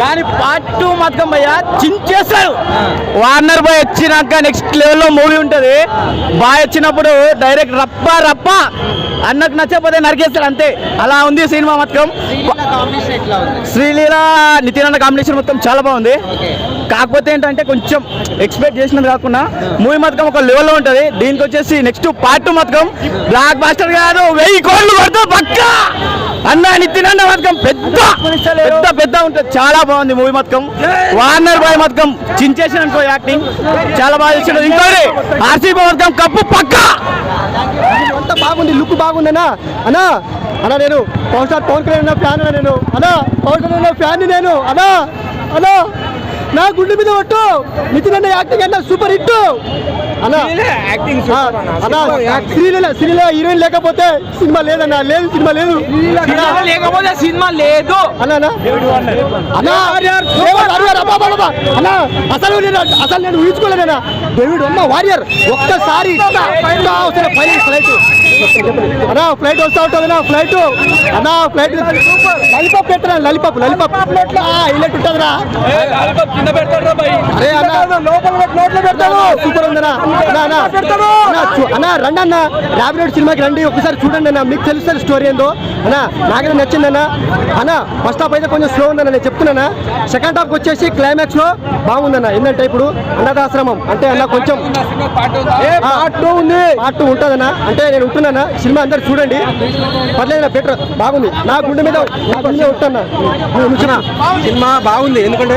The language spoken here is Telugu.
కానీ పార్ట్ టూ మాత్రం భయ్య చించేస్తారు. వార్నర్ బాయ్ వచ్చినాక నెక్స్ట్ లెవెల్లో మూవీ ఉంటది. బాయ్ వచ్చినప్పుడు డైరెక్ట్ రప్ప రప్ప అన్నకు నచ్చకపోతే నరికేస్తాడు అంతే. అలా ఉంది సినిమా మొత్తం శ్రీలీల నితిన్ అన్న కాంబినేషన్ మొత్తం చాలా బాగుంది. కాకపోతే ఏంటంటే కొంచెం ఎక్స్పెక్ట్ చేసినది కాకుండా మూవీ మొత్తం ఒక లెవెల్లో ఉంటుంది. దీనికి వచ్చేసి నెక్స్ట్ పార్ట్ టూ మొత్తం బ్లాక్ బాస్టర్ కాదు వెయ్యి కోట్లు పడుతుంది పక్కా! అన్న నితిన్ మతకం పెద్ద పెద్ద పెద్ద ఉంటుంది చాలా బాగుంది మూవీ మతకం. వార్నర్ బాయ్ మతకం చించేసిన అనుకో యాక్టింగ్ చాలా బాగా చేసిండు. ఇంకోటి ఆర్సీబీ మతకం కప్పు పక్క. అంత బాగుంది లుక్ బాగుందనా అన్నా. అన్నా నేను పవన్ స్టార్ పవన్ కళ్యాణ్ ఫ్యాన్ నేను. అన్నా పవన్ కళ్యాణ్ ఫ్యాన్ నేను. అన్నా అన్నా. నా గుండె మీద ఒట్టు నితిన్ అన్న యాక్టింగ్ అన్న సూపర్ హిట్. అన్నా అన్నా శ్రీలీల హీరోయిన్ లేకపోతే సినిమా లేదన్నా లేదు సినిమా లేదు. లేకపోతే సినిమా లేదు. అన్నా అన్నా. అన్నా. అన్నా అసలు నేను అసలు నేను ఊహించుకోలేదన్నా డేవిడ్ అమ్మ వారియర్ ఒక్కసారి ఫ్లైట్. అన్నా ఫ్లైట్ వస్తా ఉంటుందన్నా ఫ్లైట్. అన్నా ఫ్లైట్ లలిపాప్. పెట్టరా లలిపాప్ లలిపాప్. హైలైట్ ఉంటుందిరా. అరే అన్న. నోట్లో పెడతాను సూపర్ ఉందన్నా. అన్నా రండి అన్న. ర్యాబినెట్ సినిమాకి రండి. ఒకసారి చూడండి అన్న. మీకు తెలుస్తుంది స్టోరీ ఏందో. అన్నా నాకైతే నచ్చిందన్న అన్న. ఫస్ట్ హాఫ్ అయితే కొంచెం స్లో ఉందన్న. నేను చెప్తున్నానా సెకండ్ హాఫ్ వచ్చేసి క్లైమాక్స్లో బాగుందన్న. ఏంటంటే ఇప్పుడు అన్నదాశ్రమం. అంటే అన్న కొంచెం పార్ట్ టూ ఉంది. పార్ట్ టూ ఉంటుందన్న. అంటే నేను ఉంటున్నానా సినిమా అందరు చూడండి. పర్లేదు బెటర్ బాగుంది. నా గుండె మీద నా గుండె మీద ఉంటున్నా సినిమా బాగుంది. ఎందుకంటే